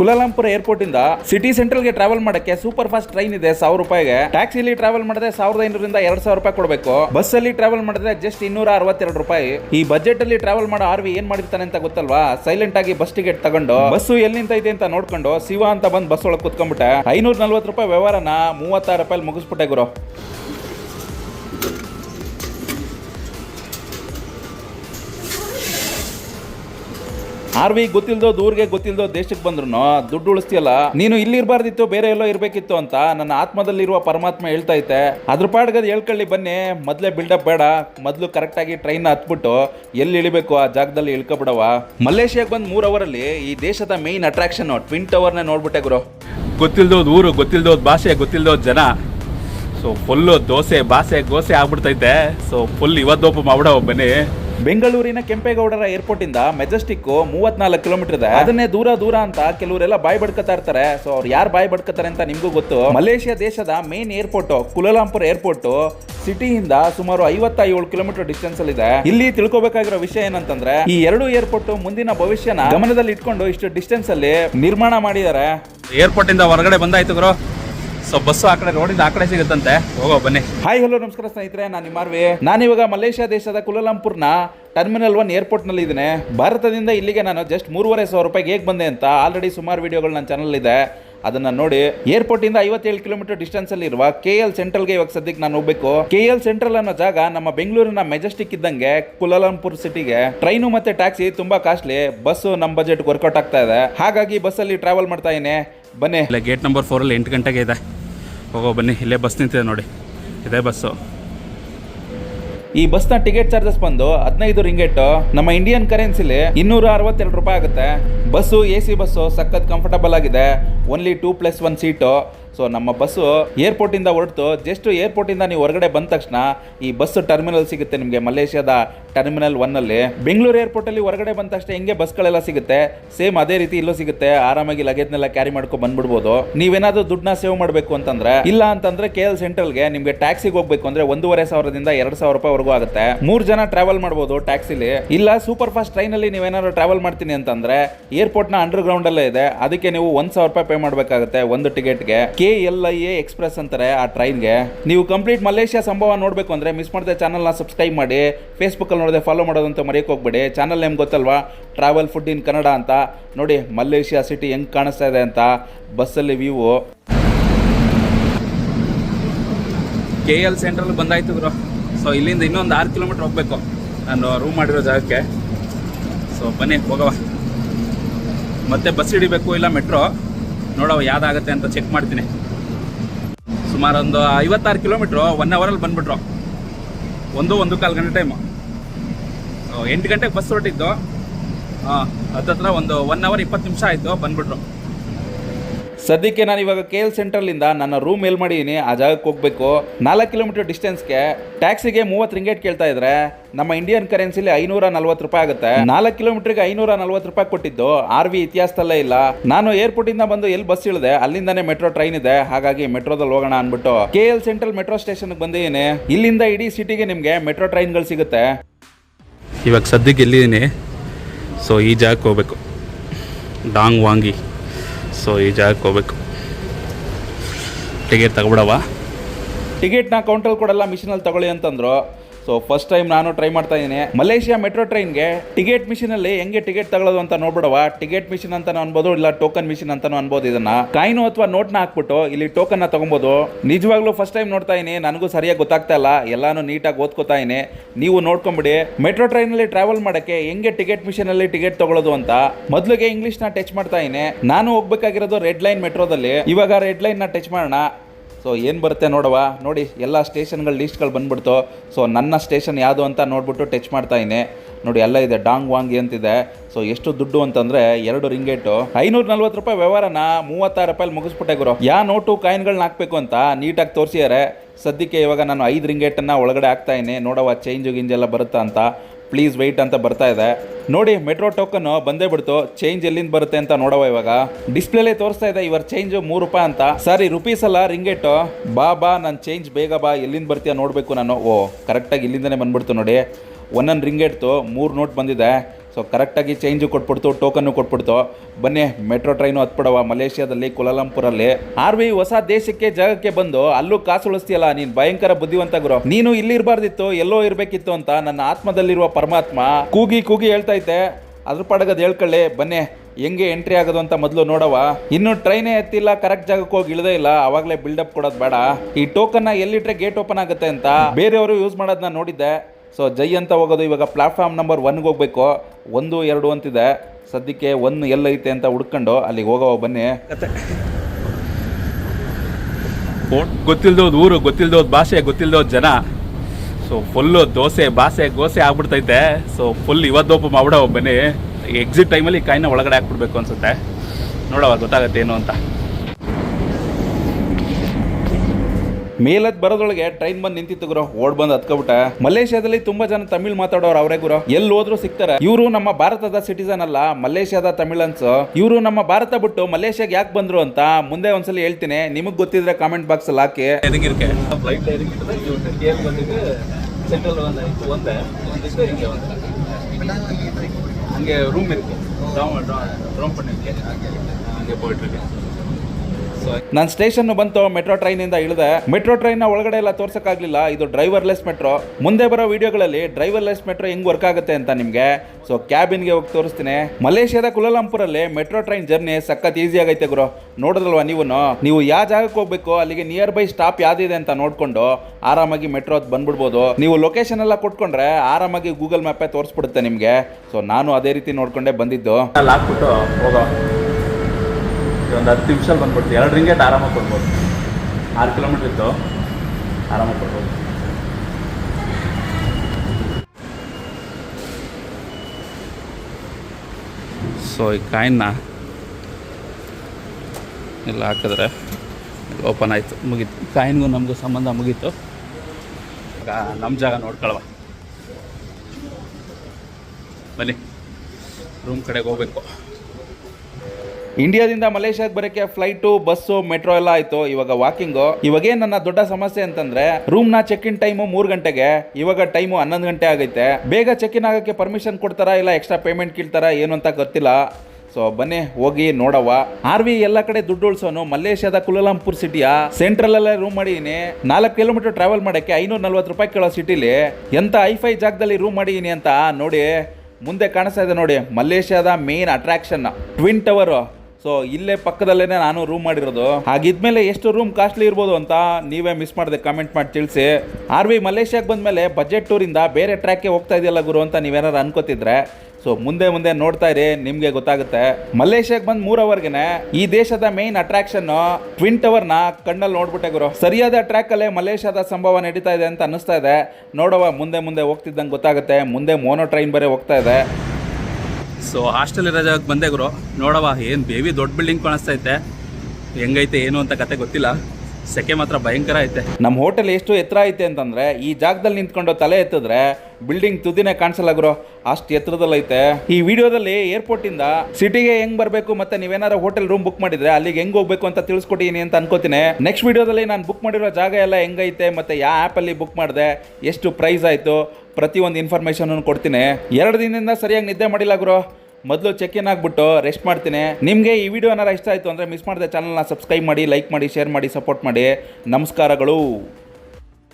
ಕುಲಾಲಂಪುರ airport ಇಂದ city ಸೆಂಟ್ರಲ್ಗೆ travel ಮಾಡಕ್ಕೆ ಸೂಪರ್ ಫಾಸ್ಟ್ ಟ್ರೈನ್ ಇದೆ ಸಾವಿರ ರೂಪಾಯಿಗೆ. ಟ್ಯಾಕ್ಸಿಲಿ ಟ್ರಾವೆಲ್ ಮಾಡಿದ್ರೆ ಸಾವಿರದ ಐನೂರಿಂದ ಎರಡ್ ಸಾವಿರ ರೂಪಾಯಿ ಕೊಡಬೇಕು. ಬಸ್ ಅಲ್ಲಿ ಟ್ರಾವೆಲ್ ಮಾಡಿದ್ರೆ ಜಸ್ಟ್ ಇನ್ನೂರ ಅರವತ್ತೆರಡು ರೂಪಾಯಿ. ಈ ಬಜೆಟ್ ಅಲ್ಲಿ ಟ್ರಾವೆಲ್ ಮಾಡೋ ಆರ್ವಿ ಏನ್ ಮಾಡಿರ್ತಾನೆ ಅಂತ ಗೊತ್ತಲ್ವಾ? ಸೈಲೆಂಟ್ ಆಗಿ ಬಸ್ ಟಿಕೆಟ್ ತಗೊಂಡು. ಬಸ್ಸು ಎಲ್ಲಿ ಇದೆ ಅಂತ ನೋಡ್ಕೊಂಡು ಶಿವ ಅಂತ ಬಂದ್ ಬಸ್ ಒಳಗೆ ಕುತ್ಕೊಂಡ್ಬಿಟ್ಟೆ. ಐನೂರ ನಲ್ವತ್ತು ರೂಪಾಯಿ ವ್ಯವಹಾರನ ಮೂವತ್ತಾರು ರೂಪಾಯಿ ಮುಗಿಸ್ಬಿಟ್ಟೆ ಗುರು. ಆರ್ ವಿ ಗೊತ್ತಿಲ್ದೋ, ದೂರ್ಗೆ ಗೊತ್ತಿಲ್ದೋ ದೇಶಕ್ಕೆ ಬಂದ್ರು ದುಡ್ಡು ಉಳಿಸ್ತೀಯಲ್ಲ? ನೀನು ಇಲ್ಲಿ ಇರಬಾರ್ದಿತ್ತು, ಬೇರೆ ಎಲ್ಲೋ ಇರಬೇಕಿತ್ತು ಅಂತ ನನ್ನ ಆತ್ಮದಲ್ಲಿರುವ ಪರಮಾತ್ಮ ಹೇಳ್ತಾ ಐತೆ ಅದ್ರ ಪಾಡ್ಗದ್ ಹೇಳ್ಕೊಳ್ಳಿ ಬನ್ನಿ, ಮೊದಲೇ ಬಿಲ್ಡಪ್ ಬೇಡ, ಮೊದಲು ಕರೆಕ್ಟಾಗಿ ಟ್ರೈನ್ ಹತ್ಬಿಟ್ಟು ಎಲ್ಲಿ ಇಳಿಬೇಕು ಆ ಜಾಗದಲ್ಲಿ ಇಳ್ಕೊಬಿಡವ ಮಲೇಷಿಯಾಗೆ ಬಂದು ಮೂರು ಅವರಲ್ಲಿ ಈ ದೇಶದ ಮೇನ್ ಅಟ್ರಾಕ್ಷನ್ ಟ್ವಿನ್ ಟವರ್ನ ನೋಡ್ಬಿಟ್ಟೆ ಗುರು. ಗೊತ್ತಿಲ್ದೋದ್ ಊರು ಗೊತ್ತಿಲ್ದೋದ್ ಭಾಷೆ ಗೊತ್ತಿಲ್ದೋದ್ ಜನ. ಸೊ ಫುಲ್ಲು ದೋಸೆ, ಬಾಸೆ, ಗೋಸೆ ಆಗ್ಬಿಡ್ತೈತೆ. ಸೊ ಫುಲ್ ಇವತ್ತೋಪ ಮಾಡ್ಬಿಡವ ಬನ್ನಿ. ಬೆಂಗಳೂರಿನ ಕೆಂಪೇಗೌಡರ ಏರ್ಪೋರ್ಟ್ ಇಂದ ಮೆಜೆಸ್ಟಿಕ್ ಮೂವತ್ನಾಲ್ಕು ಕಿಲೋಮೀಟರ್ ಇದೆ. ಅದನ್ನೇ ದೂರ ದೂರ ಅಂತ ಕೆಲವರೆಲ್ಲ ಬಾಯ್ ಬಡ್ಕತಾ ಇರ್ತಾರೆ. ಸೊ ಅವ್ರು ಯಾರು ಬಾಯ್ ಬಡ್ಕತಾರೆ ಅಂತ ನಿಮ್ಗೂ ಗೊತ್ತು. ಮಲೇಷ್ಯಾ ದೇಶದ main airport Kuala Lumpur airport ಸಿಟಿಯಿಂದ ಸುಮಾರು ಐವತ್ತೇಳು ಕಿಲೋಮೀಟರ್ ಡಿಸ್ಟೆನ್ಸ್ ಅಲ್ಲಿ ಇದೆ. ಇಲ್ಲಿ ತಿಳ್ಕೊಬೇಕಾಗಿರೋ ವಿಷಯ ಏನಂತಂದ್ರೆ, ಈ ಎರಡು ಏರ್ಪೋರ್ಟ್ ಮುಂದಿನ ಭವಿಷ್ಯನ ಗಮನದಲ್ಲಿ ಇಟ್ಕೊಂಡು ಇಷ್ಟು ಡಿಸ್ಟೆನ್ಸ್ ಅಲ್ಲಿ ನಿರ್ಮಾಣ ಮಾಡಿದ್ದಾರೆ. ಏರ್ಪೋರ್ಟ್ ಇಂದ ಹೊರಗಡೆ ಬಂದಾಯ್ತು ಗುರು. ಸೊ ಬಸ್ಸು ಆ ಕಡೆ ರೋಡಿಂದ ಆ ಕಡೆ ಸಿಗುತ್ತಂತೆ. ಹೋಗೋ, ಬನ್ನಿ. ಹಾಯ್ ಹಲೋ ನಮಸ್ಕಾರ ಸ್ನೇಹಿತರೆ, ನಾನು ನಿಮ್ಮಾರ್ವಿ ನಾನಿವಾಗ ಮಲೇಷ್ಯಾ ದೇಶದ ಕುಲಲಂಪುರ್ನ ಟರ್ಮಿನಲ್ ಒನ್ ಏರ್ಪೋರ್ಟ್ನಲ್ಲಿ ಇದ್ದೇನೆ. ಭಾರತದಿಂದ ಇಲ್ಲಿಗೆ ನಾನು ಜಸ್ಟ್ ಮೂರುವರೆ ಸಾವಿರ ರೂಪಾಯಿಗೆ ಹೇಗೆ ಬಂದೆ ಅಂತ ಆಲ್ರೆಡಿ ಸುಮಾರು ವಿಡಿಯೋಗಳು ನನ್ನ ಚಾನಲ್ ಇದೆ. ಅದನ್ನ ನೋಡಿ ಏರ್ಪೋರ್ಟ್ ಇಂದ ಐವತ್ತೇಳು ಕಿಲೋಮೀಟರ್ ಡಿಸ್ಟೆನ್ಸ್ ಅಲ್ಲಿ ಇರುವ ಕೆ ಎಲ್ ಸೆಂಟ್ರಲ್ಗೆ ಇವಾಗ ಸದ್ಯಕ್ಕೆ ನಾನು ಹೋಗ್ಬೇಕು. ಕೆ ಎಲ್ ಸೆಂಟ್ರಲ್ ಅನ್ನೋ ಜಾಗ ನಮ್ಮ ಬೆಂಗಳೂರಿನ ಮೆಜೆಸ್ಟಿಕ್ ಇದ್ದಂಗೆ ಕುಲಾಲಂಪುರ್ ಸಿಟಿಗೆ ಟ್ರೈನು ಮತ್ತೆ ಟ್ಯಾಕ್ಸಿ ತುಂಬಾ ಕಾಸ್ಟ್ಲಿ ಬಸ್ ನಮ್ಮ ಬಜೆಟ್ ವರ್ಕೌಟ್ ಆಗ್ತಾ ಇದೆ. ಹಾಗಾಗಿ ಬಸ್ಸಲ್ಲಿ ಟ್ರಾವೆಲ್ ಮಾಡ್ತಾ ಇದ್ದೀನಿ. ಬನ್ನಿ. ಇಲ್ಲೇ ಗೇಟ್ ನಂಬರ್ ಫೋರಲ್ಲಿ ಎಂಟು ಗಂಟೆಗೆ ಇದೆ. ಹೋಗೋ ಬನ್ನಿ. ಇಲ್ಲೇ ಬಸ್ ನಿಂತಿದೆ ನೋಡಿ. ಇದೇ ಬಸ್ಸು ಈ ಬಸ್ನ ಟಿಕೆಟ್ ಚಾರ್ಜಸ್ ಬಂದು ಹದಿನೈದು ರಿಂಗೆಟ್ಟು ನಮ್ಮ ಇಂಡಿಯನ್ ಕರೆನ್ಸಿಲಿ ಇನ್ನೂರ ಅರವತ್ತೆರಡು ರೂಪಾಯಿ ಆಗುತ್ತೆ. ಬಸ್ಸು, ಎ ಸಿ ಬಸ್ಸು ಸಖತ್ ಕಂಫರ್ಟಬಲ್ ಆಗಿದೆ. Only two plus one seat so ನಮ್ಮ ಬಸ್ಸು ಏರ್ಪೋರ್ಟಿಂದ ಹೊರಟು. ಜಸ್ಟ್ ಏರ್ಪೋರ್ಟಿಂದ ನೀವು ಹೊರಗಡೆ ಬಂದ ತಕ್ಷಣ ಈ ಬಸ್ ಟರ್ಮಿನಲ್ ಸಿಗುತ್ತೆ ನಿಮಗೆ ಮಲೇಷ್ಯಾದ ಟರ್ಮಿನಲ್ ಒನ್ನಲ್ಲಿ ಬೆಂಗಳೂರು ಏರ್ಪೋರ್ಟಲ್ಲಿ ಹೊರಗಡೆ ಬಂದ ತಕ್ಷಣ ಹೆಂಗೆ ಬಸ್ಗಳೆಲ್ಲ ಸಿಗುತ್ತೆ. ಸೇಮ್ ಅದೇ ರೀತಿ ಇಲ್ಲೂ ಸಿಗುತ್ತೆ. ಆರಾಮಾಗಿ ಲಗೇಜ್ನೆಲ್ಲ ಕ್ಯಾರಿ ಮಾಡ್ಕೊಂಡು ಬಂದ್ಬಿಡ್ಬೋದು. ನೀವೇನಾದ್ರೂ ದುಡ್ಡನ್ನ ಸೇವ್ ಮಾಡಬೇಕು ಅಂತಂದ್ರೆ, ಇಲ್ಲ ಅಂತಂದ್ರೆ ಕೆ ಎಲ್ ಸೆಂಟ್ರಲ್ಗೆ ನಿಮಗೆ ಟ್ಯಾಕ್ಸಿಗೆ ಹೋಗ್ಬೇಕು ಅಂದ್ರೆ ಒಂದೂವರೆ ಸಾವಿರದಿಂದ ಎರಡು ಸಾವಿರ ರೂಪಾಯಿವರೆಗೂ ಆಗುತ್ತೆ. ಮೂರು ಜನ ಟ್ರಾವೆಲ್ ಮಾಡ್ಬೋದು ಟ್ಯಾಕ್ಸಿಲಿ ಇಲ್ಲ ಸೂಪರ್ ಫಾಸ್ಟ್ ಟ್ರೈನಲ್ಲಿ ನೀವೇನಾದ್ರು ಟ್ರಾವೆಲ್ ಮಾಡ್ತೀನಿ ಅಂತಂದ್ರೆ ಏರ್ಪೋರ್ಟ್ನ ಅಂಡರ್ ಗ್ರೌಂಡ್ ಅಲ್ಲೇ ಇದೆ. ಅದಕ್ಕೆ ನೀವು ಒಂದ್ ಸಾವಿರ ರೂಪಾಯಿ ಪೇ ಮಾಡಬೇಕಾಗುತ್ತೆ ಒಂದು ಟಿಕೆಟ್ಗೆ. K L I A express ಅಂತಾರೆ ಆ ಟ್ರೈನ್ಗೆ. ನೀವು ಕಂಪ್ಲೀಟ್ ಮಲೇಷ್ಯಾ ಸಂಭವ ನೋಡಬೇಕು ಅಂದ್ರೆ ಮಿಸ್ ಮಾಡದೆ ಚಾನಲ್ನ ಸಬ್ಸ್ಕ್ರೈಬ್ ಮಾಡಿ. ಫೇಸ್ಬುಕ್ಕಲ್ಲಿ ನೋಡದೆ ಫಾಲೋ ಮಾಡೋದಂತ ಮರೆಯೋಕೆ ಹೋಗ್ಬೇಡಿ. ಚಾನಲ್ ನೇಮ್ ಗೊತ್ತಲ್ವಾ? ಟ್ರಾವೆಲ್ ಫುಡ್ ಇನ್ ಕನ್ನಡ ಅಂತ. ನೋಡಿ, ಮಲೇಷ್ಯಾ ಸಿಟಿ ಹೆಂಗೆ ಕಾಣಿಸ್ತಾ ಇದೆ ಅಂತ. ಬಸ್ಸಲ್ಲಿ ವ್ಯೂ ಕೆ ಎಲ್ ಸೆಂಟ್ರಲ್ಲಿ ಬಂದಾಯ್ತು ಗುರು. ಸೊ ಇಲ್ಲಿಂದ ಇನ್ನೊಂದು ಆರು ಕಿಲೋಮೀಟ್ರ್ ಹೋಗಬೇಕು. ನಾನು ರೂಮ್ ಮಾಡಿರೋ ಜಾಗಕ್ಕೆ. ಸೊ ಬನ್ನಿ ಹೋಗವ ಮತ್ತೆ ಬಸ್ ಹಿಡಿಬೇಕು ಇಲ್ಲ ಮೆಟ್ರೋ? ನೋಡವ ಯಾವ್ದಾಗತ್ತೆ ಅಂತ ಚೆಕ್ ಮಾಡ್ತೀನಿ. ಸುಮಾರು ಒಂದು ಐವತ್ತಾರು ಕಿಲೋಮೀಟ್ರು ಒನ್ ಅವರಲ್ಲಿ ಬಂದ್ಬಿಟ್ರು. ಒಂದು ಒಂದು ಕಾಲು ಗಂಟೆ ಟೈಮು ಎಂಟು ಗಂಟೆಗೆ ಬಸ್ ಹೊರಟಿದ್ದು. ಹಾಂ, ಹತ್ತತ್ರ ಒಂದು ಒನ್ ಅವರ್ ಇಪ್ಪತ್ತು ನಿಮಿಷ ಆಯಿತು, ಬಂದ್ಬಿಟ್ರು. ಸದ್ಯಕ್ಕೆ ನಾನು ಇವಾಗ ಕೆ ಎಲ್ ಸೆಂಟ್ರಲಿಂದ ನನ್ನ ರೂಮ್ ಮೇಲ್ ಮಾಡಿದ್ದೀನಿ ಆ ಜಾಗಕ್ಕೆ ಹೋಗಬೇಕು. ನಾಲ್ಕು ಕಿಲೋಮೀಟರ್ ಡಿಸ್ಟೆನ್ಸ್ಗೆ ಟ್ಯಾಕ್ಸಿಗೆ ಮೂವತ್ತು ರಿಂಗೇಟ್ ಕೇಳ್ತಾ ಇದ್ರೆ, ನಮ್ಮ ಇಂಡಿಯನ್ ಕರೆನ್ಸಿಲಿ ಐನೂರ ನಲ್ವತ್ತು ರೂಪಾಯಿ ಆಗುತ್ತೆ. ನಾಲ್ಕು ಕಿಲೋಮೀಟರ್ಗೆ ಐನೂರ ನಲ್ವತ್ತು ರೂಪಾಯಿ ಕೊಟ್ಟಿದ್ದು ಆರ್ ವಿ ಇತಿಹಾಸದಲ್ಲೇ ಇಲ್ಲ. ನಾನು ಏರ್ಪೋರ್ಟಿಂದ ಬಂದು ಎಲ್ಲಿ ಬಸ್ ಇಳಿದೆ, ಅಲ್ಲಿಂದಾನೇ ಮೆಟ್ರೋ ಟ್ರೈನ್ ಇದೆ. ಹಾಗಾಗಿ ಮೆಟ್ರೋದಲ್ಲಿ ಹೋಗೋಣ ಅನ್ಬಿಟ್ಟು ಕೆ ಎಲ್ ಸೆಂಟ್ರಲ್ ಮೆಟ್ರೋ ಸ್ಟೇಷನ್ಗೆ ಬಂದಿದ್ದೀನಿ. ಇಲ್ಲಿಂದ ಇಡೀ ಸಿಟಿಗೆ ನಿಮಗೆ ಮೆಟ್ರೋ ಟ್ರೈನ್ಗಳು ಸಿಗುತ್ತೆ. ಇವಾಗ ಸದ್ಯಕ್ಕೆ ಎಲ್ಲಿದ್ದೀನಿ? ಸೊ ಈ ಜಾಗಕ್ಕೆ ಹೋಗ್ಬೇಕು. ಡಾಂಗ್ ವಾಂಗಿ ಸೊ ಈ ಜಾಗಕ್ಕೆ ಹೋಗ್ಬೇಕು. ಟಿಕೆಟ್ ತಗೊಬಿಡವ ಟಿಕೆಟ್ನ ಕೌಂಟರ್ ಕೊಡಲ್ಲ ಮಿಷಿನಲ್ಲಿ ತಗೊಳ್ಳಿ ಅಂತಂದ್ರು. ಸೊ ಫಸ್ಟ್ ಟೈಮ್ ನಾನು ಟ್ರೈ ಮಾಡ್ತಾ ಇದ್ದೀನಿ. ಮಲೇಷಿಯಾ ಮೆಟ್ರೋ ಟ್ರೈನ್ಗೆ ಟಿಕೆಟ್ ಮಿಷಿನಲ್ಲಿ ಹೆಂಗೆ ಟಿಕೆಟ್ ತಗೊಳ್ಳೋದು ಅಂತ ನೋಡ್ಬಿಡವ ಟಿಕೆಟ್ ಮಿಷಿನ್ ಅಂತ ಅನ್ಬೋದು, ಇಲ್ಲ ಟೋಕನ್ ಮಿಷಿನ್ ಅಂತಾನು ಅನ್ಬೋದು ಇದನ್ನ. ಕಾಯಿನು ಅಥವಾ ನೋಟ್ನ ಹಾಕ್ಬಿಟ್ಟು ಇಲ್ಲಿ ಟೋಕನ್ನ ತಗೊಬೋದು. ನಿಜವಾಗ್ಲೂ ಫಸ್ಟ್ ಟೈಮ್ ನೋಡ್ತಾ ಇದೀನಿ ನನಗೂ ಸರಿಯಾಗಿ ಗೊತ್ತಾಗ್ತಾ ಇಲ್ಲ. ಎಲ್ಲಾನು ನೀಟಾಗಿ ಓದ್ಕೋತಾ ಇದೀನಿ ನೀವು ನೋಡ್ಕೊಂಬಿಡಿ. ಮೆಟ್ರೋ ಟ್ರೈನಲ್ಲಿ ಟ್ರಾವೆಲ್ ಮಾಡೋಕ್ಕೆ ಹೆಂಗೆ ಟಿಕೆಟ್ ಮಿಷಿನಲ್ಲಿ ಟಿಕೆಟ್ ತಗೊಳ್ಳೋದು ಅಂತ ಮೊದಲಿಗೆ ಇಂಗ್ಲೀಷ್ನ ಟಚ್ ಮಾಡ್ತಾ ಇದೀನಿ ನಾನು ಹೋಗ್ಬೇಕಾಗಿರೋದು ರೆಡ್ ಲೈನ್ ಮೆಟ್ರೋದಲ್ಲಿ ಇವಾಗ ರೆಡ್ ಲೈನ್ನ ಟಚ್ ಮಾಡೋಣ. ಸೊ ಏನು ಬರುತ್ತೆ ನೋಡುವ ನೋಡಿ, ಎಲ್ಲ ಸ್ಟೇಷನ್ಗಳ ಲೀಸ್ಟ್ಗಳು ಬಂದ್ಬಿಡ್ತು. ಸೊ ನನ್ನ ಸ್ಟೇಷನ್ ಯಾವುದು ಅಂತ ನೋಡ್ಬಿಟ್ಟು ಟಚ್ ಮಾಡ್ತಾ ಇದ್ದೀನಿ ನೋಡಿ, ಎಲ್ಲ ಇದೆ. ಡಾಂಗ್ ವಾಂಗಿ ಅಂತಿದೆ. ಸೊ ಎಷ್ಟು ದುಡ್ಡು ಅಂತಂದರೆ ಎರಡು ರಿಂಗೇಟು. ಐನೂರ ನಲ್ವತ್ತು ರೂಪಾಯಿ ವ್ಯವಹಾರನ ಮೂವತ್ತಾರು ರೂಪಾಯಿ ಮುಗಿಸ್ಬಿಟ್ಟೆ ಗುರು. ಯಾ ನೋಟು ಕಾಯಿನ್ಗಳನ್ನ ಹಾಕ್ಬೇಕು ಅಂತ ನೀಟಾಗಿ ತೋರಿಸಿದ್ದಾರೆ ಸದ್ಯಕ್ಕೆ ಇವಾಗ ನಾನು ಐದು ರಿಂಗೇಟನ್ನು ಒಳಗಡೆ ಹಾಕ್ತಾ ಇದ್ದೀನಿ ನೋಡವ ಚೇಂಜು ಗಿಂಜೆಲ್ಲ ಬರುತ್ತಾ ಅಂತ. ಪ್ಲೀಸ್ ವೆಯ್ಟ್ ಅಂತ ಬರ್ತಾ ಇದೆ. ನೋಡಿ ಮೆಟ್ರೋ ಟೋಕನ್ ಬಂದೇ ಬಿಡ್ತು. ಚೇಂಜ್ ಎಲ್ಲಿಂದ ಬರುತ್ತೆ ಅಂತ ನೋಡವ ಇವಾಗ. ಡಿಸ್ಪ್ಲೇಲೇ ತೋರಿಸ್ತಾ ಇದೆ ಇವರ್ ಚೇಂಜ್ ಮೂರು ರೂಪಾಯಿ ಅಂತ. ಸರಿ ರುಪೀಸ್ ಅಲ್ಲ ರಿಂಗೆಟ್ ಬಾ ಬಾ ನನ್ನ ಚೇಂಜ್ ಬೇಗ ಬಾ, ಎಲ್ಲಿಂದ ಬರ್ತೀಯ ನೋಡಬೇಕು ನಾನು. ಓ ಕರೆಕ್ಟಾಗಿ ಇಲ್ಲಿಂದನೇ ಬಂದ್ಬಿಡ್ತು ನೋಡಿ. ಒಂದೊಂದು ರಿಂಗೆಟ್ತು ಮೂರು ನೋಟ್ ಬಂದಿದೆ. ಸೊ ಕರೆಕ್ಟಾಗಿ ಚೇಂಜು ಕೊಟ್ಬಿಡ್ತು ಟೋಕನ್ನು ಕೊಟ್ಬಿಡ್ತು. ಬನ್ನಿ ಮೆಟ್ರೋ ಟ್ರೈನು ಹತ್ಬಿಡವ ಮಲೇಷ್ಯಾದಲ್ಲಿ, ಕುಲಾಲಂಪುರಲ್ಲಿ. ಆರ್ ವಿ ಹೊಸ ದೇಶಕ್ಕೆ, ಜಾಗಕ್ಕೆ ಬಂದು ಅಲ್ಲೂ ಕಾಸು ಉಳಿಸ್ತೀಯಲ್ಲ, ನೀನು ಭಯಂಕರ ಬುದ್ಧಿವಂತ ಗುರು. ನೀನು ಇಲ್ಲಿ ಇರಬಾರ್ದಿತ್ತು, ಎಲ್ಲೋ ಇರಬೇಕಿತ್ತು ಅಂತ ನನ್ನ ಆತ್ಮದಲ್ಲಿರುವ ಪರಮಾತ್ಮ ಕೂಗಿ ಕೂಗಿ ಹೇಳ್ತೈತೆ ಅದ್ರ ಪಾಡಗದು ಹೇಳ್ಕೊಳ್ಳಿ. ಬನ್ನಿ, ಹೆಂಗೆ ಎಂಟ್ರಿ ಆಗೋದು ಅಂತ ಮೊದಲು ನೋಡವ ಇನ್ನು ಟ್ರೈನೇ ಎತ್ತಿಲ್ಲ ಕರೆಕ್ಟ್ ಜಾಗಕ್ಕೆ ಹೋಗಿ ಇಳದೇ ಇಲ್ಲ. ಅವಾಗಲೇ ಬಿಲ್ಡಪ್ ಕೊಡೋದು ಬೇಡ. ಈ ಟೋಕನ್ನ ಎಲ್ಲಿಟ್ರೆ ಗೇಟ್ ಓಪನ್ ಆಗುತ್ತೆ ಅಂತ ಬೇರೆಯವರು ಯೂಸ್ ಮಾಡೋದನ್ನ ನೋಡಿದ್ದೆ. ಸೊ ಜೈ ಅಂತ ಹೋಗೋದು ಇವಾಗ ಪ್ಲಾಟ್ಫಾರ್ಮ್ ನಂಬರ್ ಒನ್ಗೆ ಹೋಗ್ಬೇಕು. ಒಂದು, ಎರಡು ಅಂತಿದೆ. ಸದ್ಯಕ್ಕೆ ಒಂದು ಎಲ್ಲೈತೆ ಅಂತ ಹುಡ್ಕೊಂಡು ಅಲ್ಲಿಗೆ ಹೋಗೋ ಬನ್ನಿ. ಗೊತ್ತಿಲ್ದೋದು ಊರು, ಗೊತ್ತಿಲ್ದೋದು ಭಾಷೆ, ಗೊತ್ತಿಲ್ದೋದು ಜನ. ಸೊ ಫುಲ್ಲು ದೋಸೆ, ಭಾಷೆ, ಗೋಸೆ ಆಗ್ಬಿಡ್ತೈತೆ. ಸೊ ಫುಲ್ ಇವತ್ತೊಬ್ಬ ಮಾಡ್ಬಿಡೋ ಬನ್ನಿ. ಎಕ್ಸಿಟ್ ಟೈಮಲ್ಲಿ ಕಾಯಿನ ಒಳಗಡೆ ಹಾಕ್ಬಿಡ್ಬೇಕು ಅನ್ಸುತ್ತೆ. ನೋಡವ, ಗೊತ್ತಾಗತ್ತೆ ಏನು ಅಂತ. ಮೇಲದ್ ಬರೋದ್ರೊಳಗೆ ಟ್ರೈನ್ ಬಂದು ನಿಂತಿತ್ತು ಗುರು. ಓಡ್ ಬಂದು ಹತ್ಕೊಬಿಟ್ಟ. ಮಲೇಷ್ಯಾದಲ್ಲಿ ತುಂಬಾ ಜನ ತಮಿಳ್ ಮಾತಾಡೋರು ಅವರೇ ಗುರು. ಎಲ್ಲಿ ಹೋದ್ರು ಸಿಗ್ತಾರೆ ಇವರು ನಮ್ಮ ಭಾರತದ ಸಿಟಿಸನ್ ಅಲ್ಲ ಮಲೇಷ್ಯಾದ ತಮಿಳನ್ಸ್. ಇವರು ನಮ್ಮ ಭಾರತ ಬಿಟ್ಟು ಮಲೇಷ್ಯಾಗೆ ಯಾಕೆ ಬಂದ್ರು ಅಂತ ಮುಂದೆ ಒಂದ್ಸಲಿ ಹೇಳ್ತೀನಿ. ನಿಮಗ್ ಗೊತ್ತಿದ್ರೆ ಕಾಮೆಂಟ್ ಬಾಕ್ಸ್ ಅಲ್ಲಿ ಹಾಕಿ. ಹಂಗೆ ರೂಮ್ ನಾನು ಸ್ಟೇಷನ್ ಬಂತು, ಮೆಟ್ರೋ ಟ್ರೈನ್ ಇಂದ ಇಳಿದೆ. ಮೆಟ್ರೋ ಟ್ರೈನ್ ಒಳಗಡೆ ಎಲ್ಲ ತೋರ್ಸಕ್ಕಾಗ್ಲಿಲ್ಲ. ಇದು ಡ್ರೈವರ್ಲೆಸ್ ಮೆಟ್ರೋ. ಮುಂದೆ ಬರೋ ವಿಡಿಯೋಗಳಲ್ಲಿ ಡ್ರೈವರ್ಲೆಸ್ ಮೆಟ್ರೋ ಹೆಂಗ್ ವರ್ಕ್ ಆಗುತ್ತೆ ಅಂತ ನಿಮಗೆ. ಸೊ ಕ್ಯಾಬಿನ್ಗೆ ಹೋಗಿ ತೋರಿಸ್ತೀನಿ. ಮಲೇಷ್ಯಾದ ಕುಲಾಲಂಪುರಲ್ಲಿ ಮೆಟ್ರೋ ಟ್ರೈನ್ ಜರ್ನಿ ಸಖತ್ ಈಸಿ ಆಗೈತೆ ಗುರು. ನೋಡಿದ್ರಲ್ವಾ ನೀವು ನೀವು ಯಾವ ಜಾಗಕ್ಕೆ ಹೋಗ್ಬೇಕು, ಅಲ್ಲಿಗೆ ನಿಯರ್ ಬೈ ಸ್ಟಾಪ್ ಯಾವ್ದಿದೆ ಅಂತ ನೋಡ್ಕೊಂಡು ಆರಾಮಾಗಿ ಮೆಟ್ರೋ ಬಂದ್ಬಿಡ್ಬೋದು. ನೀವು ಲೊಕೇಶನ್ ಎಲ್ಲ ಕೊಟ್ಕೊಂಡ್ರೆ ಆರಾಮಾಗಿ ಗೂಗಲ್ ಮ್ಯಾಪೇ ತೋರಿಸ್ಬಿಡುತ್ತೆ ನಿಮಗೆ. ಸೊ ನಾನು ಅದೇ ರೀತಿ ನೋಡ್ಕೊಂಡೆ ಬಂದಿದ್ದು. ಹಾಕ್ಬಿಟ್ಟು ಹೋಗೋ. ಒಂದು ಹತ್ತು ನಿಮಿಷದಲ್ಲಿ ಬಂದ್ಬಿಡ್ತೀವಿ. ಎರಡು ರಿಂಗೇಟ್ ಆರಾಮಾಗಿ ಕೊಡ್ಬೋದು. ಆರು ಕಿಲೋಮೀಟ್ರ್ ಇತ್ತು. ಆರಾಮಾಗಿ ಕೊಡ್ಬೋದು. ಸೊ ಈ ಕಾಯಿನ್ನ ಎಲ್ಲ ಹಾಕಿದ್ರೆ ಓಪನ್ ಆಯಿತು. ಮುಗೀತು. ಕಾಯಿನ್ಗೂ ನಮಗೂ ಸಂಬಂಧ ಮುಗೀತು. ನಮ್ಮ ಜಾಗ ನೋಡ್ಕೊಳ್ವ. ಬನ್ನಿ. ರೂಮ್ ಕಡೆಗೆ ಹೋಗ್ಬೇಕು. ಇಂಡಿಯಾದಿಂದ ಮಲೇಷ್ಯಾಗೆ ಬರೋಕ್ಕೆ ಫ್ಲೈಟು ಬಸ್ಸು ಮೆಟ್ರೋ ಎಲ್ಲ ಆಯ್ತು. ಇವಾಗ ವಾಕಿಂಗು ಇವಾಗೇ ನನ್ನ ದೊಡ್ಡ ಸಮಸ್ಯೆ ಅಂತಂದ್ರೆ ರೂಮ್ನ ಚೆಕ್ ಇನ್ ಟೈಮು ಮೂರು ಗಂಟೆಗೆ, ಇವಾಗ ಟೈಮು ಹನ್ನೊಂದು ಗಂಟೆ ಆಗೈತೆ. ಬೇಗ ಚೆಕ್ ಇನ್ ಆಗಕ್ಕೆ ಪರ್ಮಿಷನ್ ಕೊಡ್ತಾರಾ ಇಲ್ಲ ಎಕ್ಸ್ಟ್ರಾ ಪೇಮೆಂಟ್ ಕೇಳ್ತಾರಾ ಏನು ಅಂತ ಗೊತ್ತಿಲ್ಲ. ಸೊ ಬನ್ನಿ, ಹೋಗಿ ನೋಡವ ಆರ್ ವಿ ಎಲ್ಲ ಕಡೆ ದುಡ್ಡು ಉಳ್ಸೋನು ಮಲೇಷ್ಯಾದ ಕುಲಾಲಂಪುರ್ ಸಿಟಿಯ ಸೆಂಟ್ರಲ್ ಅಲ್ಲೇ ರೂಮ್ ಮಾಡಿದೀನಿ ನಾಲ್ಕು ಕಿಲೋಮೀಟರ್ ಟ್ರಾವೆಲ್ ಮಾಡಕ್ಕೆ ಐನೂರ ನಲ್ವತ್ತು ರೂಪಾಯಿ ಕೇಳೋ ಸಿಟಿಲಿ ಎಂತ ಐಫೈ ಜಾಗದಲ್ಲಿ ರೂಮ್ ಮಾಡಿದೀನಿ ಅಂತ, ನೋಡಿ, ಮುಂದೆ ಕಾಣಿಸ್ತಾ ಇದೆ ನೋಡಿ, ಮಲೇಷ್ಯಾದ main attraction twin tower so ಇಲ್ಲೇ ಪಕ್ಕದಲ್ಲೇನೆ ನಾನು ರೂಮ್ ಮಾಡಿರೋದು. ಹಾಗಿದ್ಮೇಲೆ ಎಷ್ಟು ರೂಮ್ ಕಾಸ್ಟ್ಲಿ ಇರ್ಬೋದು ಅಂತ ನೀವೇ ಮಿಸ್ ಮಾಡಿದೆ ಕಮೆಂಟ್ ಮಾಡಿ ತಿಳಿಸಿ. ಆರ್ ವಿ ಮಲೇಷ್ಯಾಗೆ ಬಂದಮೇಲೆ ಬಜೆಟ್ ಟೂರಿಂದ ಬೇರೆ ಟ್ರ್ಯಾಕ್ಗೆ ಹೋಗ್ತಾ ಇದೆಯಲ್ಲ ಗುರು ಅಂತ ನೀವೇನಾರು ಅನ್ಕೋತಿದ್ರೆ. ಸೊ ಮುಂದೆ ಮುಂದೆ ನೋಡ್ತಾ ಇರಿ, ನಿಮಗೆ ಗೊತ್ತಾಗುತ್ತೆ. ಮಲೇಷ್ಯಾಗೆ ಬಂದು ಮೂರ್ ಈ ದೇಶದ ಮೇನ್ ಅಟ್ರಾಕ್ಷನ್ ಟ್ವಿನ್ ಟವರ್ನ ಕಣ್ಣಲ್ಲಿ ನೋಡ್ಬಿಟ್ಟೆ ಗುರು. ಸರಿಯಾದ ಟ್ರ್ಯಾಕ್ ಅಲ್ಲೇ ಮಲೇಷ್ಯಾದ ಸಂಭವ ನಡೀತಾ ಇದೆ ಅಂತ ಅನಿಸ್ತಾ ಇದೆ. ನೋಡುವ ಮುಂದೆ ಮುಂದೆ ಹೋಗ್ತಿದ್ದಂಗೆ ಗೊತ್ತಾಗುತ್ತೆ. ಮುಂದೆ ಮೋನೋ ಟ್ರೈನ್ ಬರೀ ಹೋಗ್ತಾ ಇದೆ. ಸೊ ಹಾಸ್ಟೆಲ್ ಇರೋ ಜಾಗಕ್ಕೆ ಬಂದೆ ಗುರು. ನೋಡವ ಏನು ಬೇಬಿ ದೊಡ್ಡ ಬಿಲ್ಡಿಂಗ್ ಕಾಣಿಸ್ತೈತೆ. ಹೆಂಗೈತೆ, ಏನು ಅಂತ ಕತೆ ಗೊತ್ತಿಲ್ಲ. ಸೆಕೆ ಮಾತ್ರ ಭಯಂಕರ ಐತೆ. ನಮ್ಮ ಹೋಟೆಲ್ ಎಷ್ಟು ಎತ್ತರ ಐತೆ ಅಂತಂದರೆ, ಈ ಜಾಗದಲ್ಲಿ ನಿಂತ್ಕೊಂಡು ತಲೆ ಎತ್ತಿದ್ರೆ ಬಿಲ್ಡಿಂಗ್ ತುದಿನೇ ಕಾಣಿಸಲ್ಲ ಗುರು. ಅಷ್ಟು ಎತ್ತರದಲ್ಲಿ ಐತೆ. ಈ ವಿಡಿಯೋದಲ್ಲಿ ಏರ್ಪೋರ್ಟಿಂದ ಸಿಟಿಗೆ ಹೆಂಗ್ ಬರಬೇಕು ಮತ್ತೆ ನೀವೇನಾರು ಹೋಟೆಲ್ ರೂಮ್ ಬುಕ್ ಮಾಡಿದ್ರೆ ಅಲ್ಲಿಗೆ ಹೆಂಗ್ ಹೋಗ್ಬೇಕು ಅಂತ ತಿಳಿಸ್ಕೊಟ್ಟಿನಿ ಅಂತ ಅನ್ಕೋತೀನಿ. ನೆಕ್ಸ್ಟ್ ವಿಡಿಯೋದಲ್ಲಿ ನಾನು ಬುಕ್ ಮಾಡಿರೋ ಜಾಗ ಎಲ್ಲ ಹೆಂಗೈತೆ, ಮತ್ತೆ ಯಾವ ಆ್ಯಪಲ್ಲಿ ಬುಕ್ ಮಾಡಿದೆ, ಎಷ್ಟು ಪ್ರೈಸ್ ಆಯಿತು ಪ್ರತಿಯೊಂದು ಇನ್ಫಾರ್ಮೇಷನ್ ಕೊಡ್ತೀನಿ. ಎರಡು ದಿನದಿಂದ ಸರಿಯಾಗಿ ನಿದ್ದೆ ಮಾಡಿಲ್ಲ ಗುರು. ಮೊದಲು ಚೆಕ್ ಇನ್ ಆಗಿಬಿಟ್ಟು ರೆಸ್ಟ್ ಮಾಡ್ತೀನಿ. ನಿಮಗೆ ಈ ವಿಡಿಯೋ ಏನಾರು ಇಷ್ಟ ಆಯಿತು ಅಂದರೆ ಮಿಸ್ ಮಾಡಿದೆ ಚಾನಲ್ನ ಸಬ್ಸ್ಕ್ರೈಬ್ ಮಾಡಿ ಲೈಕ್ ಮಾಡಿ ಶೇರ್ ಮಾಡಿ ಸಪೋರ್ಟ್ ಮಾಡಿ. ನಮಸ್ಕಾರಗಳು.